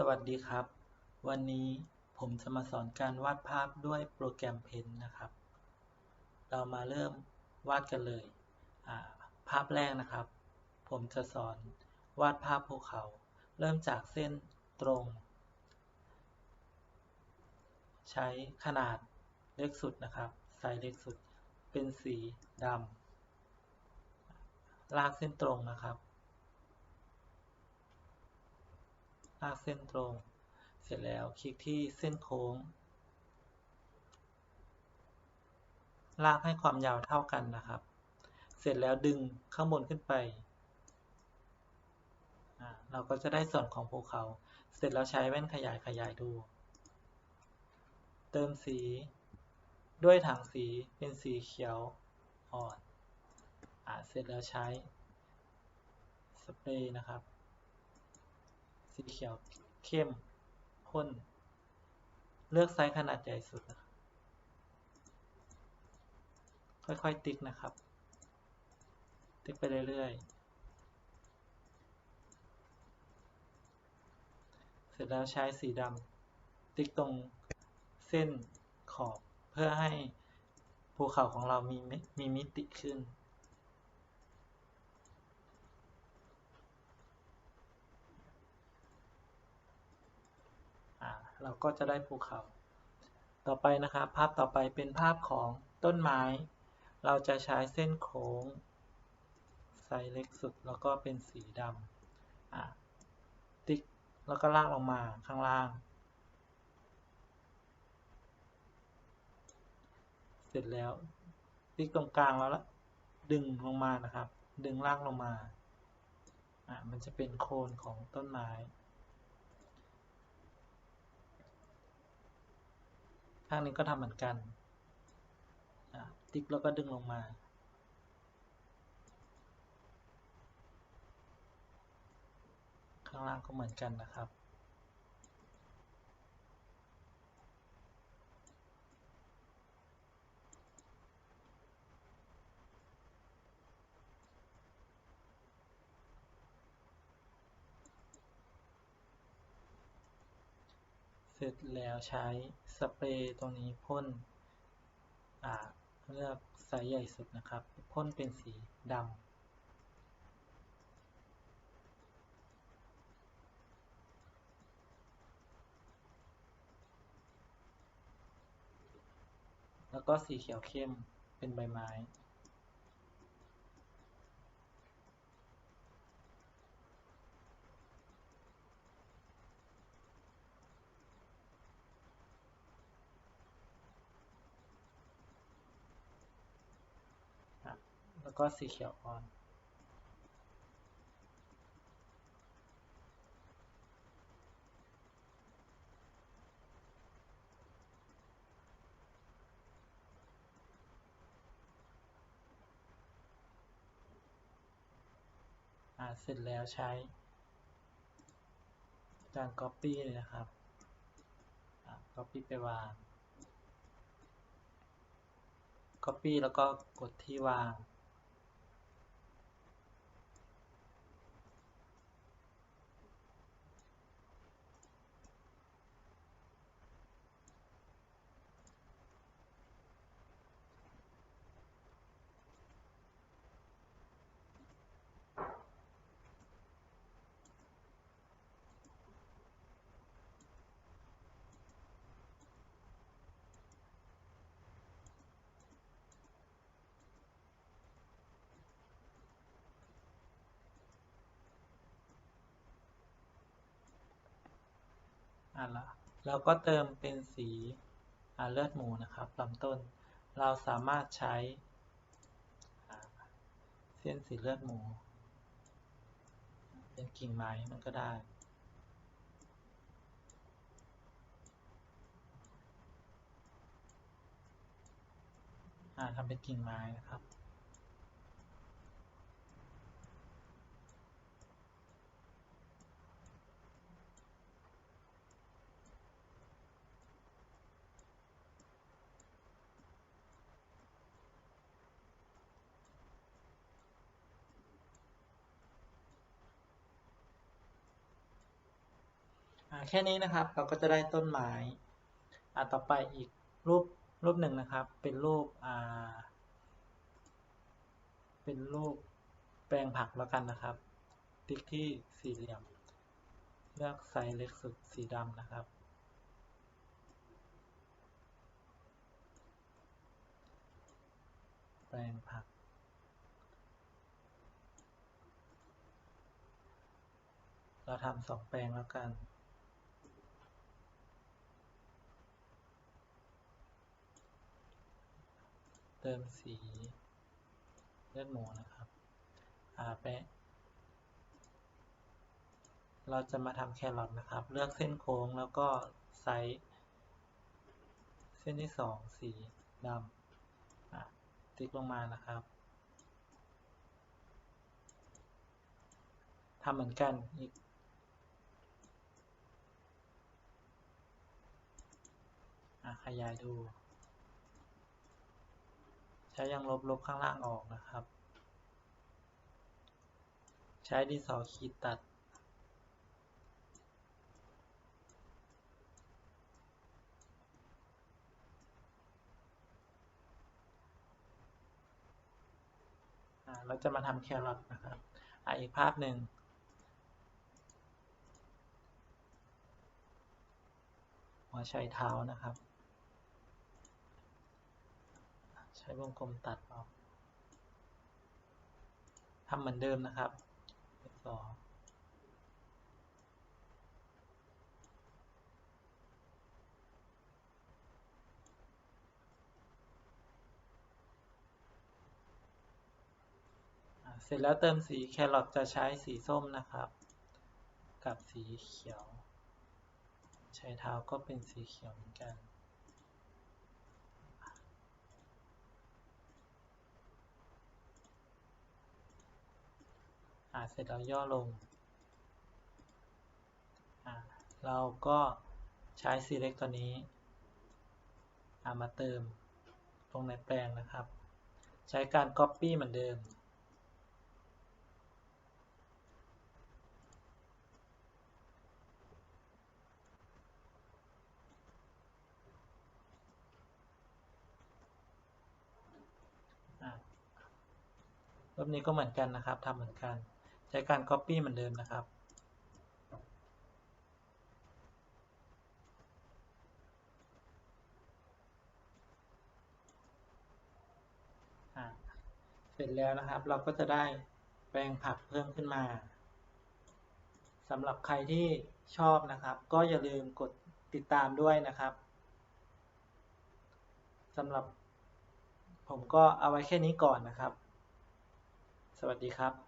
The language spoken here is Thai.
สวัสดีครับ วันนี้ผมจะมาสอนการวาดภาพด้วยโปรแกรม Paint นะครับ เรามาเริ่มวาดกันเลยาภาพแรกนะครับ ผมจะสอนวาดภาพภูเขา เริ่มจากเส้นตรง ใช้ขนาดเล็กสุดนะครับไซส์เล็กสุด เป็นสีดำลากเส้นตรงนะครับ ลากเส้นตรง เสร็จแล้วคลิกที่เส้นโค้ง ลากให้ความยาวเท่ากันนะครับ เสร็จแล้วดึงข้างบนขึ้นไป เราก็จะได้ส่วนของภูเขา เสร็จแล้วใช้แว่นขยายขยายดู เติมสี ด้วยถังสีเป็นสีเขียวอ่อนอเสร็จแล้วใช้สเปรย์นะครับ สีเขียวเข้มพ่นเลือกไซส์ขนาดใหญ่สุด ค่อยๆ ติ๊กนะครับ ติ๊กไปเรื่อยๆ เสร็จแล้วใช้สีดำติ๊กตรงเส้นขอบเพื่อให้ภูเขาของเรามีมีมิติขึ้น เราก็จะได้ภูเขา ต่อไปนะครับภาพต่อไปเป็นภาพของต้นไม้ เราจะใช้เส้นโค้งไซส์เล็กสุดแล้วก็เป็นสีดำติ๊กแล้วก็ลากลงมาข้างล่าง เสร็จแล้ว ติ๊กตรงกลางแล้วละดึงลงมานะครับ ดึงลากลงมาอ่ามันจะเป็นโคนของต้นไม้ ข้างนี้ก็ทำเหมือนกัน ติ๊กแล้วก็ดึงลงมา ข้างล่างก็เหมือนกันนะครับ เสร็จแล้วใช้สเปรย์ตรงนี้พ่นอ่าเลือกไซส์ใหญ่สุดนะครับ พ่นเป็นสีดำแล้วก็สีเขียวเข้มเป็นใบไม้ แล้ว ก็สีเขียวอ่อนอ่าเสร็จแล้วใช้การ Copy เลยนะครับ Copy ไปวาง Copy แล้วก็กดที่วาง อ่าละแล้วก็เติมเป็นสีเลือดหมูนะครับลำต้น เราสามารถใช้เส้นสีเลือดหมู เป็นกิ่งไม้มันก็ได้ทำเป็นกิ่งไม้นะครับ แค่นี้นะครับเราก็จะได้ต้นไม้อ่าต่อไปอีกรูปรูปหนึ่งนะครับ เป็นรูปอ่าเป็นรูปแปลงผักแล้วกันนะครับ ติ๊กที่สี่เหลี่ยม เลือกไซส์เล็กสุดสีดำนะครับ แปลงผักเราทำสองแปลงแล้วกัน เติมสีเลือดหมูนะครับอ่าแปะเราจะมาทำแครอทนะครับ เลือกเส้นโค้งแล้วก็ไซส์เส้นที่สองสีดำติ๊กลงมานะครับทำเหมือนกันอีกอขยายดู ช้ยังลบลบข้างล่างออกนะครับ ใช้ดินสอขีดตัด เราจะมาทำแครอทนะครับออีกภาพหนึ่งหัวไชเท้านะครับ ใช้วงกลมตัดออกทำเหมือนเดิมนะครับต่อเสร็จแล้วเติมสีแครอทจะใช้สีส้มนะครับ กับสีเขียว ใช้เท้าก็เป็นสีเขียวเหมือนกัน อ่าเสร็จแล้วย่อลงอ่าเราก็ใช้ select ตัวนี้อ่ามาเติมตรงในแปลงนะครับ ใช้การ copy เหมือนเดิมรอบนี้ก็เหมือนกันนะครับทำเหมือนกัน ใช้การ Copy เหมือนเดิมนะครับ เสร็จแล้วนะครับ เราก็จะได้แปลงผักเพิ่มขึ้นมาสำหรับใครที่ชอบนะครับ ก็อย่าลืมกดติดตามด้วยนะครับสำหรับผมก็เอาไว้แค่นี้ก่อนนะครับ สวัสดีครับ